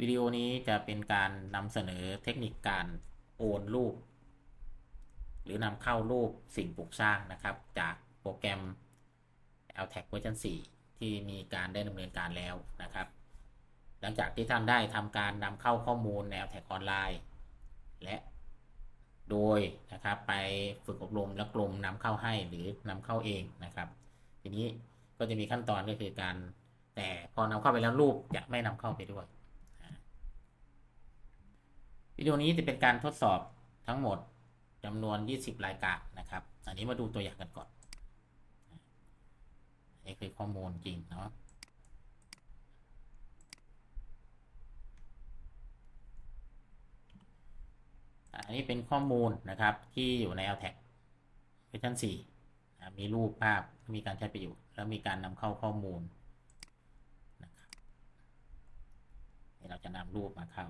วิดีโอนี้จะเป็นการนำเสนอเทคนิคการโอนรูป หรือนำเข้ารูปสิ่งปลูกสร้างนะครับ จากโปรแกรม l t a g เวอร์ชัน4ที่มีการได้ดำเนินการแล้วนะครับ หลังจากที่ท่านได้ทำการนำเข้าข้อมูลใน l t a g ออนไลน์ และโดยนะครับไปฝึกอบรมและกลุ่มนำเข้าให้หรือนำเข้าเองนะครับ ทีนี้ก็จะมีขั้นตอนก็คือการแต่พอนำเข้าไปแล้วรูปจะไม่นำเข้าไปด้วย วิดีโอนี้จะเป็นการทดสอบทั้งหมดจำนวน 20 รายการนะครับ อันนี้มาดูตัวอย่างกันก่อนนี่คือข้อมูลจริงเนาะอันนี้เป็นข้อมูลนะครับที่อยู่ใน l t a g เวอร์ชัน4นะมีรูปภาพมีการใช้ประโยชน์แล้วมีการนำเข้าข้อมูลนะครับนี่เราจะนำรูปมาเข้า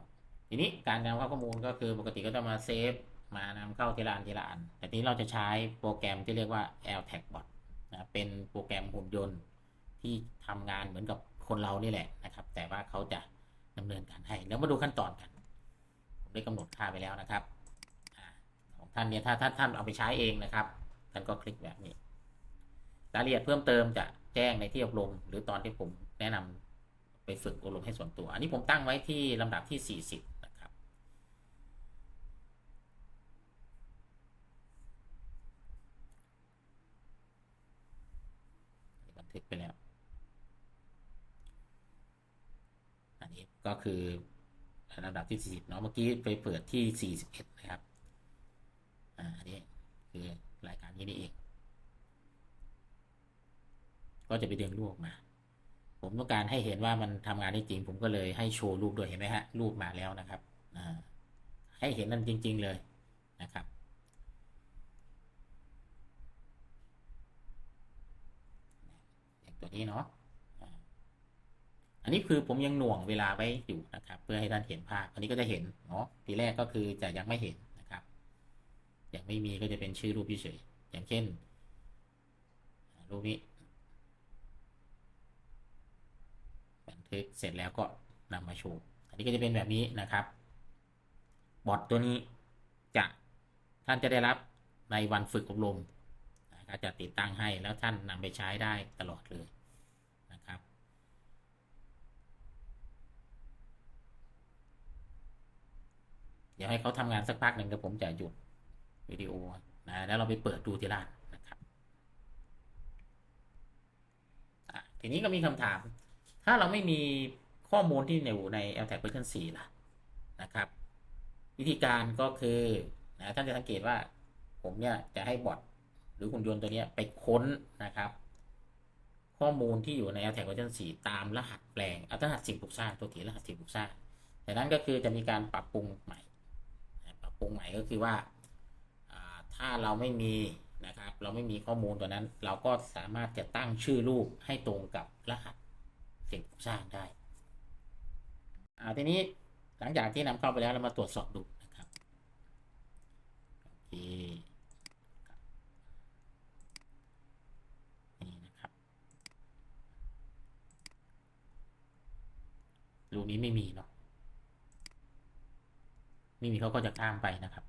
ทีนี้การนำเข้าข้อมูลก็คือปกติก็ต้องมาเซฟมานำเข้าทีละอันทีละอัน แต่ทีนี้เราจะใช้โปรแกรมที่เรียกว่า l t a g bot นะเป็นโปรแกรมหุ่นยนต์ที่ทำงานเหมือนกับคนเรานี่แหละนะครับ แต่ว่าเขาจะดำเนินการให้ แล้วมาดูขั้นตอนกัน ผมได้กำหนดค่าไปแล้วนะครับของท่านเนี่ยถ้าท่านท่านเอาไปใช้เองนะครับท่านก็คลิกแบบนี้รายละเอียดเพิ่มเติมจะแจ้งในที่อบรม หรือตอนที่ผมแนะนำไปฝึกอบรมให้ส่วนตัว อันนี้ผมตั้งไว้ที่ลำดับที่ 40 นะครับ บัน ทึกไปแล้ว อันนี้ก็คือลำดับที่ 40 เนาะ เมื่อกี้ไปเปิดที่ 41 นะครับ อ่า อันนี้คือรายการนี้นี่เอง ก็จะไปดึงรูปมา ผมต้องการให้เห็นว่ามันทำงานได้จริง ผมก็เลยให้โชว์รูปด้วยเห็นไหมฮะ รูปมาแล้วนะครับ อ่า ให้เห็นนั่นจริง ๆ เลยนะครับ อย่างตัว นี้เนาะอันนี้คือผมยังหน่วงเวลาไว้อยู่นะครับ เพื่อให้ท่านเห็นภาพ อันนี้ก็จะเห็นเนาะทีแรกก็คือจะยังไม่เห็นนะครับ ยังไม่มีก็จะเป็นชื่อรูปเฉยอย่างเช่น รูปนี้บันทึกเสร็จแล้วก็นำมาโชว์อันนี้ก็จะเป็นแบบนี้นะครับ บอทตัวนี้จะท่านจะได้รับในวันฝึกอบรมก็จะติดตั้งให้แล้วท่านนำไปใช้ได้ตลอดเลยนะครับ เดี๋ยวให้เขาทำงานสักพักหนึ่งเดี๋ยวผมจะหยุดวิดีโอนะแล้วเราไปเปิดดูทีละอันนะครับทีนี้ก็มีคำถาม ถ้าเราไม่มีข้อมูลที่อยู่ใน l t a g version 4ล่ะนะครับ วิธีการก็คือนะท่านจะสังเกตว่าผมเนี่ยจะให้บอทหรือหุ่นยนต์ตัวนี้ไปค้นนะครับ ข้อมูลที่อยู่ใน l t a g version 4 ตามรหัสแปลงเอารหัสสิ่งปลูกสร้างตัวทีรหัสสิ่งปลูกสร้างแต่นั้นก็คือจะมีการปรับปรุงใหม่ ปรุงใหม่ก็คือว่าถ้าเราไม่มีนะครับ เราไม่มีข้อมูลตัวนั้น เราก็สามารถจะตั้งชื่อรูปให้ตรงกับรหัสสิ่งปลูกสร้างได้อาทีนี้หลังจากที่นำเข้าไปแล้วเรามาตรวจสอบดูนะครับโอเคนี่นะครับรูนี้ไม่มีเนาะ ไม่มีเขาก็จะข้ามไปนะครับ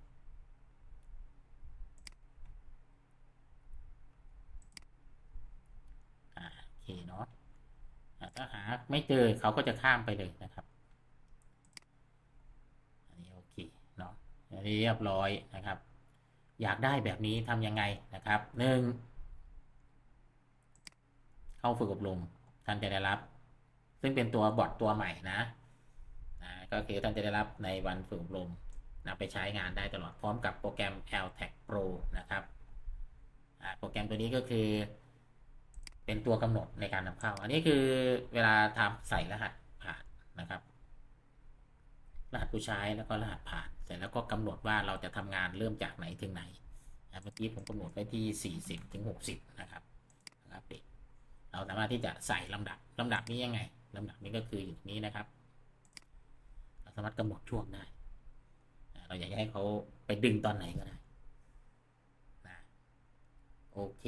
โอเคเนาะถ้าหาไม่เจอเขาก็จะข้ามไปเลยนะครับ อันนี้โอเคเนาะเรียบร้อยนะครับ อยากได้แบบนี้ทำยังไงนะครับหนึ่งเข้าฝึกอบรมท่านจะได้รับ ซึ่งเป็นตัวบอทตัวใหม่นะนะก็คือท่านจะได้รับในวันฝึกอบรม นำไปใช้งานได้ตลอดพร้อมกับโปรแกรม l t a g Pro นะครับโปรแกรมตัวนี้ก็คือ เป็นตัวกำหนดในการนำเข้า อันนี้คือเวลาทำใส่รหัสผ่านนะครับ รหัสผู้ใช้แล้วก็รหัสผ่าน เสร็จแล้วก็กำหนดว่าเราจะทำงานเริ่มจากไหนถึงไหนเมื่อกี้ผมกำหนดไว้ที่ 40ถึง60 นะครับนะครับเราสามารถที่จะใส่ลำดับลำดับนี้ยังไงลำดับนี้ก็คืออยู่นี้นะครับ เราสามารถกำหนดช่วงได้ เราอยากให้เขาไปดึงตอนไหนก็ได้นะโอเค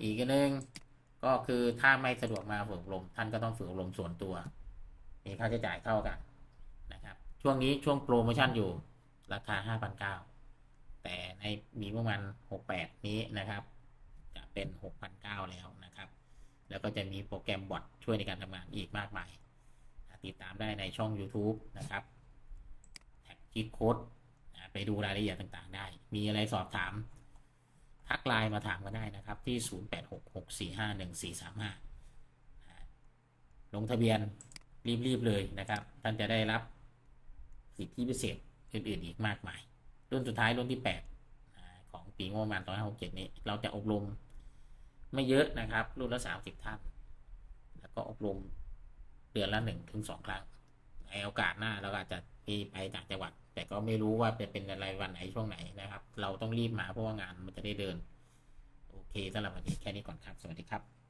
อีกนึงก็คือถ้าไม่สะดวกมาฝึกอบรมท่านก็ต้องฝึกอบรมส่วนตัวมีค่าใช้จ่ายเท่ากันนะครับ ช่วงนี้ช่วงโปรโมชั่นอยู่ราคา 5,900 แต่ในมีประมาณ68 นี้นะครับ จะเป็น 6,900 แล้วนะครับ แล้วก็จะมีโปรแกรมบอทช่วยในการทำงานอีกมากมาย ติดตามได้ในช่อง YouTube นะครับ แท็กคิดโค้ด ไปดูรายละเอียดต่างๆ ได้ มีอะไรสอบถาม ทักไลน์มาถามมาได้นะครับ ที่ 0866451435 ลงทะเบียนรีบ ๆ เลยนะครับ ท่านจะได้รับสิทธิพิเศษอื่น ๆ อีกมากมาย รุ่นสุดท้ายรุ่นที่ 8 ของปีงบประมาณ2567 นี้ เราจะอบรมไม่เยอะนะครับ รุ่นละ 30 ท่าน แล้วก็อบรมเดือนละ 1-2 ครั้ง ในโอกาสหน้าเราอาจจะมีไปต่างจังหวัด แต่ก็ไม่รู้ว่าจะเป็นอะไรวันไหนช่วงไหนนะครับ เราต้องรีบมาเพราะว่างานมันจะได้เดิน โอเคสำหรับวันนี้แค่นี้ก่อนครับ สวัสดีครับ